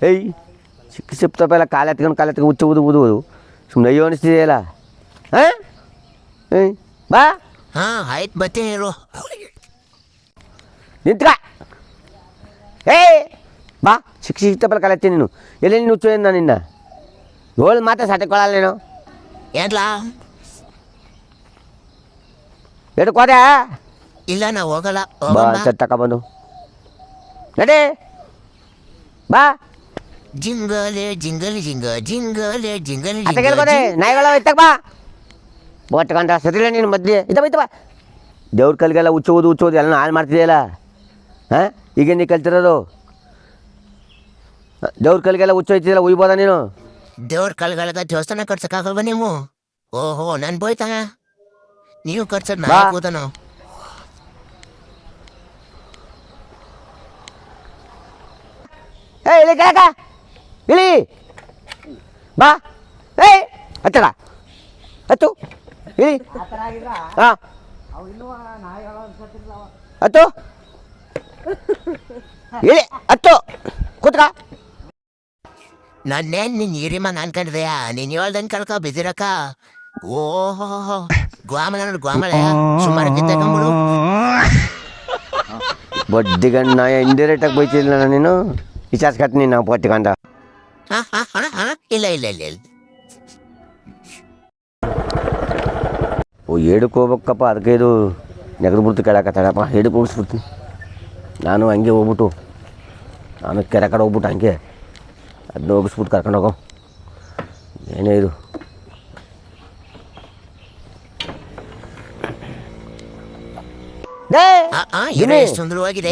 ಏಯ್ ಚಿಕ್ಕ ಸಿಪ್ತಪ್ಪ ಎಲ್ಲ ಕಾಲು ಎತ್ಕೊಂಡು ಕಾಲು ಎತ್ಕೊಂಡು ಹುಚ್ಚು ಊದು ಊದು ಊದು ಸುಮ್ಮನೆ ಅಯ್ಯೋ ಅನಿಸ್ತಿದೆಯಲ್ಲ ಹಾಂ? ಏಯ್ ಬಾ. ಹಾ ಆಯ್ತು ಬರ್ತೀನಿ ಹೇಳು ನಿಂತ್ಕ. ಏಯ್ ಬಾ. ಚಿಕ್ಕ ಸಿಕ್ತಪ್ಪಲ್ಲ ಕಾಲು ಎತ್ತೀನಿ ನೀನು. ಎಲ್ಲಿ ನೀನು ಹುಚ್ಚು ನಾನು ನಿನ್ನ? ಏಳು ಮಾತ್ರ ಸಾಟಿಕೊಳ್ಳಲ್ಲ ನೀನು. ಏನ್ಲಾ ಎಡ್ಕೋದೆ ಇಲ್ಲ ನಾ ಹೋಗಲ್ಲ. ಬಾ ಹೋಗಮ್ಮ. ಅಂತ ತಗೊಬಂದು ನಡೆ. ಬಾ. ಜಿಂಗಲೆ ಜಿಂಗಲಿ ಜಿಂಗ ಜಿಂಗಲೆ ಜಿಂಗಲಿ ಅತ್ತ ಕೇಳ್ಕೋದೆ ನಾಯಿಗಳ ಇತ್ತಕ ಬಾ. ಬೋಟ್ಕಂತ ಸರಿಲ್ಲ ನೀನು ಮದ್ದೆ ಇದ್ದ ಬಾ ಇತ್ತ ಬಾ. ದೇವ್ರ ಕಲ್ಗೆಲ್ಲ ಉಚ್ಚೋದು ಉಚ್ಚೋದು ಎಲ್ಲ ಹಾಳು ಮಾಡ್ತಿದೆಯಲ್ಲ? ಹಾಂ? ಈಗ ನೀ ಕಲ್ತಿರೋದು? ದೇವ್ರ ಕಲ್ಗೆಲ್ಲ ಉಚ್ಚೋಯ್ತಿದೆಯಲ್ಲ ಉಯ್ಬೋದ ನೀನು? ದೇವ್ರ ಕಲ್ಗಳದ ದೇವಸ್ಥಾನ ಕಟ್ಸಕ್ಕಾಗಲ್ವ ನೀವು? ಓಹೋ ನನ್ ಬೋಯ್ತಾ? ನೀವು ಕಟ್ಸದ್ ನಾ. ಕೂತನು ಏ ಇಲ್ಲಿ ಕೆಳಕ ಇಳಿ ಬಾ. ಏ ಹತ್ತಡ. ಹತ್ತು. ಇಳಿ ಹಾಂ ಹತ್ತು. ಇಳಿ ಹತ್ತು. ಕೂತ್ಕ. ನನ್ನೇನ್ ನಿನ್ ಹಿರಿಮನ್ ಅನ್ಕೊಂಡ್ರಿಯಾ ನೀನ್ ಹೇಳ್ದಂಗ್ ಕಳ್ಕ ಬಿದ್ದಿರಕ್ಕ? ಓಹೋ ಗ್ವಾಮಲ ನೋಡು ಗ್ವಾಮಲ. ಸುಮಾರು ಕಿತ್ತಕೊಂಬಿಡು. ಬಡ್ಡಿಗಣ್ಣ ಇಂಡೈರೆಕ್ಟಾಗಿ ಬೈತಿಲ್ಲ ನೀನು? ವಿಚಾರಿಸ್ಕತ್ತೀನಿ ನಾವು ಪಟ್ಟಿಗಂಡ ಇಲ್ಲ ಇಲ್ಲ ಇಲ್ಲ ಇಲ್ಲ. ಓ ಏಡಕ್ಕೆ ಹೋಗ್ಬೇಕಪ್ಪ. ಅದಕ್ಕೆ ಇದು ನೆಗದು ಬಿಡ್ತು ಕೆಳಕತ್ತಾಳಪ್ಪ ಏಡಕ್ಕೆ ಹೋಗಿಸ್ಬಿಡ್ತೀನಿ. ನಾನು ಹಂಗೆ ಹೋಗ್ಬಿಟ್ಟು ನಾನು ಕೆರೆ ಕಡೆ ಹೋಗ್ಬಿಟ್ಟು ಹಂಗೆ ಅದನ್ನ ಹೋಗಿಸ್ಬಿಟ್ಟು ಕರ್ಕೊಂಡು ಹೋಗೋ. ಏನೇ ಇದು. ಸುಂದರವಾಗಿದೆ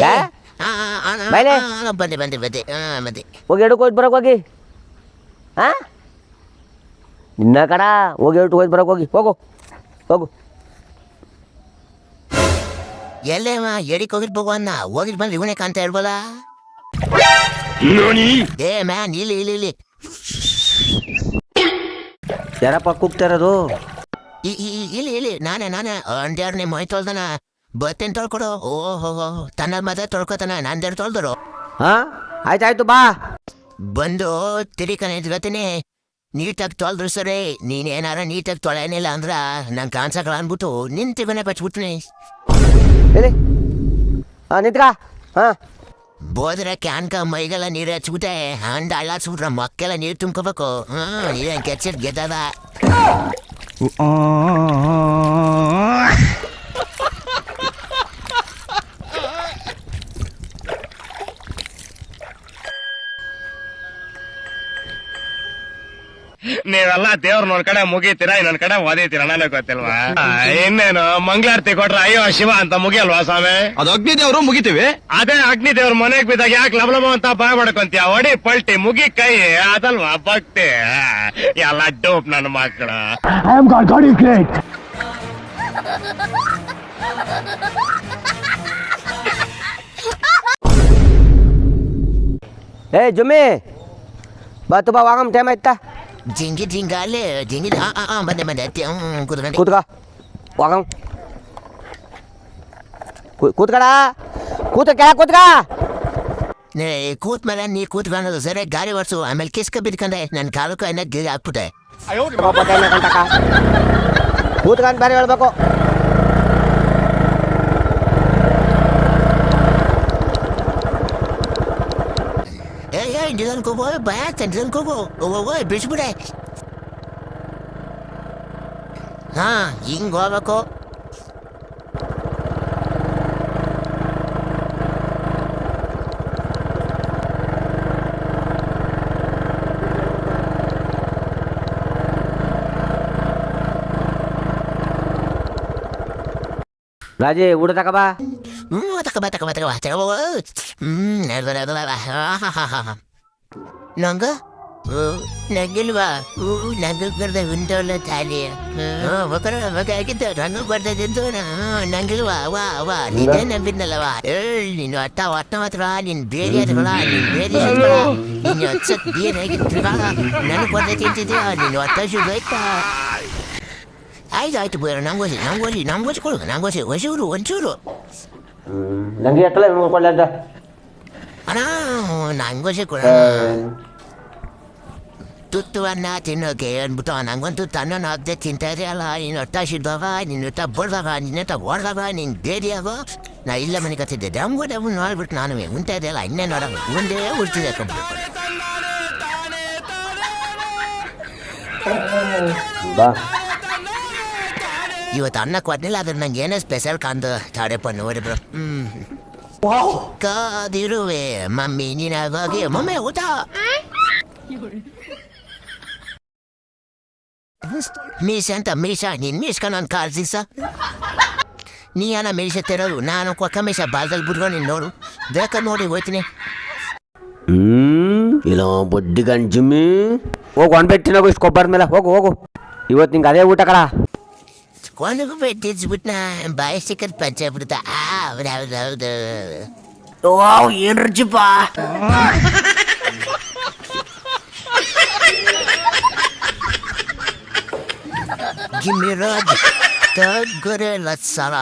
ಬಂದೆ ಬಂದೆ ಬಂದೆ ಹೋಗಿ ಎಡಕ್ಕೆ ಹೋಗಿ ಬರೋಕೆ ಹೋಗಿ. ಹಾಂ? ನಿನ್ನ ಕಡ ಹೋಗಿ ಎಟ್ಟು ಹೋಗಿ ಬರೋಕೆ ಹೋಗಿ ಹೋಗು ಹೋಗು. ಎಲ್ಲೇಮ್ಮ ಎಡಿಕ್ ಹೋಗಿರ್ಬೇಕು ಅನ್ನ ಹೋಗಿದ್ ಬಂದ್ರೆ ಇವನೇ ಕಾಣ್ತಾ ಇರ್ಬೋದ ಏ ಮ್ಯಾನ್ ಇಲ್ಲಿ ಇಲ್ಲಿ ಇಲ್ಲಿ. ಯಾರಪ್ಪ ಕೂಗ್ತಾ ಇರೋದು? ಇ- ಇ- ಇ- ಇಲ್ಲಿ ಇಲ್ಲಿ ನಾನೇ ನಾನೇ ಅಂದ್ಯಾರನೇ ಮೈ ತೊಳ್ದನ. ಬತ್ತೇನ್ ತೊಳ್ಕೊಡು. ಓಹೋ ತನ್ನ ಮದ ತೊಳ್ಕೊತಾನ ನಂದೆರಡು ತೊಳ್ದರು. ಹಾಂ? ಆಯ್ತಾಯ್ತು ಬಾ. ಬಂದು ತಿರಿಕನೆ ಇದ್ಗತೀನಿ ನೀಟಾಗಿ ತೊಳೆದ್ರು ಸರಿ ನೀನೇನಾರ ನೀಟಾಗಿ ತೊಳೆಯನಿಲ್ಲ ಅಂದ್ರ ನಂಗೆ ಕಾಣ್ಸಕಲ್ಲ ಅನ್ಬಿಟ್ಟು ನಿನ್ ತಿಗನೆ ಬಚ್ಬಿಟ್ನಿ ಹೇಳಿ ಹಾಂ ನಿಂತ್ಕ. ಹಾಂ ಬೋದ್ರೆ ಕ್ಯಾನ್ಕ ಮೈಗೆಲ್ಲ ನೀರು ಹಚ್ಬಿಟ್ಟೆ. ಹಂಡ ಅಳ್ಳಾಡ್ಸ್ಬಿಟ್ರೆ ಮಕ್ಕೆಲ್ಲ ನೀರು ತುಂಬ್ಕೋಬೇಕು. ಹ್ಞೂ ನೀರೇನ್ ಕೆಚ್ಚಿದ್ ಗೆದ್ದದ? ನೀವೆಲ್ಲ ದೇವ್ರ ನೋಡ್ ಕಡೆ ಮುಗಿತೀರಾ ನನ್ ಕಡೆ ಓದಿತೀರ ನನಗೆ ಗೊತ್ತಿಲ್ವಾ? ಇನ್ನೇನು ಮಂಗಳಾರತಿ ಕೊಟ್ರ ಅಯ್ಯೋ ಶಿವ ಅಂತ ಮುಗಿಯಲ್ವಾ ಸ್ವಾಮಿ? ಅದು ಅಗ್ನಿ ದೇವ್ರು ಮುಗಿತೀವಿ. ಅದೇ ಅಗ್ನಿ ದೇವ್ರ ಮನೆಗ್ ಬಿದ್ದಾಗ ಯಾಕೆ ಲಬಲಬ ಅಂತ ಬಾಯ್ ಮಾಡ್ಕೊಂತೀಯ? ಒಡಿ ಪಲ್ಟಿ ಮುಗಿ ಕೈ ಅದಲ್ವಾ ಭಕ್ತಿ? ಎಲ್ಲ ಡೋಪ್ ನನ್ನ ಮಕ್ಕಳು ಏ ಜುಮ್ಮಿ ಬಾ ತು ಬಾ ವಾಗಮ್ ಟೈಮ್ ಆಯ್ತಾ? ಜಿಂಗಿ ಜಿಂಗಾಲೆ ಜಿಂಗಿ ಆ ಆ, ಆ ಬಂದೆ ಬಂದೆ ಕೂತ್ಕೊಂಡು ಕೂತ್ಕ ವಾಗಮ್ ಕೂತ್ಕಡ ಕೂತ ಕೆಳ ಕೂತ್ಕ ನೇ ಕೂತ್ ಮೇಲೆ ನೀ ಕೂತ್ಕೊಂಡು ಸರಿ ಗಾಡಿ ಓಡಿಸು ಆಮೇಲೆ ಕಿಸ್ಕ ಬಿದ್ಕೊಂಡೆ ನನ್ನ ಕಾಲಕ್ಕೂ ಏನಾಗ ಗಿರಿ ಹಾಕ್ಬಿಟ್ಟೆ ಕೂತ್ಕೊಂಡು ಬೇರೆ ಹೇಳ್ಬೇಕು ಏ ಏ ನಿಧನ್ ಕೂಗು ಭಯ ಆಗ್ತಾನೆ ನಿಧನ್ ಕೂಗು ಓ ಬಿಡಿಸ್ಬಿಡೆ. ಹಾ ಹಿಂಗ್ ಹೋಗ್ಬೇಕು. ರಾಜಿ ಊಟ ತಕಬಾ ಹ್ಮ್ ತಕ ಬಾ ತಕ ಬಾ ಹಾ ಹಾ ಹಾ ಬಾ ನಂಗ? ನಂಗಿಲ್ವಾ? ಓ ನಂಗೆ ಕರ್ದ ಉಂಟಲ್ಲ ತಾಲಿ ಮಕ್ಕಳ ಮಗ ಆಗಿದ್ದ ನಂಗೂ ಬರ್ತದಂತು ನಂಗಿಲ್ವಾ? ವಾ ವಾ ನೀನೇ ನಂಬಿದ್ನಲ್ಲವಾ ಏಳ್ ನೀನು ಅಟ್ಟ ಅಟ್ಟ ಮಾತ್ರ. ನೀನ್ ಬೇರೆ ಆದ್ರಲ್ಲ ನೀನ್ ಬೇರೆ ನೀನ್ ಹಚ್ಚಕ್ ಬೇರೆ ಆಗಿದ್ರಲ್ಲ ನನಗೆ ಬರ್ದ ಅಂತಿದ್ಯಾ ನೀನು ಅಟ್ಟ ಶುದ್ಧ ಆಯ್ತಾ? ಆಯ್ತು ಆಯ್ತು ಬೇರೆ ನಂಗೋಸಿ ನಂಗೋಸಿ ನಂಗೋಸಿ ಕೊಡು ನಂಗೋಸಿ ಒಂಚೂರು. ಒಂಚೂರು ನಂಗೆ ಎತ್ತಲ್ಲ ನೋಡ್ಕೊಳ್ಳ ಅಂತ ಅಣ್ಣ ನಂಗೋಸೆ ಕೊಡ ತುತ್ತು ಅನ್ನ ತಿನ್ನೋಕೆ ಅಂದ್ಬಿಟ್ಟು ನಂಗೊಂದು ತನ್ನ ಹಾಕ್ದೆ ತಿಂತಾ ಇದೆಯಲ್ಲ ನೀನು ಹೊಟ್ಟ ಸಿಡ್ದಾಗ ನೀನು ಹೊಟ್ಟ ಬಡ್ದಾಗ ನಿನ್ನ ಹೊಟ್ಟ ಹೊಡ್ದಾಗ ನೀನು ಬೇದಿಯಾಗ ನಾ ಇಲ್ಲ ಮನೆ ಕತ್ತಿದ್ದೆ. ಡಮ್ಗು ಡಮ್ ನಾನು ಉಂಟಾ ಇನ್ನೇ ನೋಡೋದು ಒಂದೇ ಬಾ. ಇವತ್ತು ಅನ್ನ ಕೊಡ್ಲಿಲ್ಲ ಅದ್ರ ನಂಗೆ ಏನೇ ಸ್ಪೆಷಲ್ ಕಂದು ತಾಡೆಪ್ಪ ನೋಡಿ ಬ್ರೋ. ಹ್ಮ್. ಕಾದಿರುವೆ ಮಮ್ಮಿ ನಿನಗಾಗಿ ಮಮ್ಮಿ ಊಟ ಮೀಸ ಅಂತ ಮೀಸ ನೀನ್ ಮೀಸ್ಕ ನಾನು ಕಾಲ್ಸಿಸ ನೀ ಅನ್ನ ಮೀಸ ತಿರೋದು ನಾನು ಕೊಕ್ಕ ಮೀಸ ಬಾಲ್ದಲ್ಲಿ ಬಿಟ್ಕೊಂಡು ನೀನು ನೋಡು ಬೇಕಾ ನೋಡಿ ಹೋಯ್ತೀನಿ ಹ್ಮ್ ಇಲ್ಲ ಬಡ್ಡಿ ಗಂಜಿಮಿ ಹೋಗಿ ಅನ್ಬೆಟ್ಟಿನಾಗು ಇಷ್ಟು ಕೊಬ್ಬರ ಮೇಲೆ. ಹೋಗು ಹೋಗು. ಇವತ್ತು ನಿಂಗೆ ಅದೇ ಊಟ ಕಡ Quando with na bicycle பஞ்சபுரத்தை O இருந்துச்சுப்பா Give me a rod. Don't go to Latsara.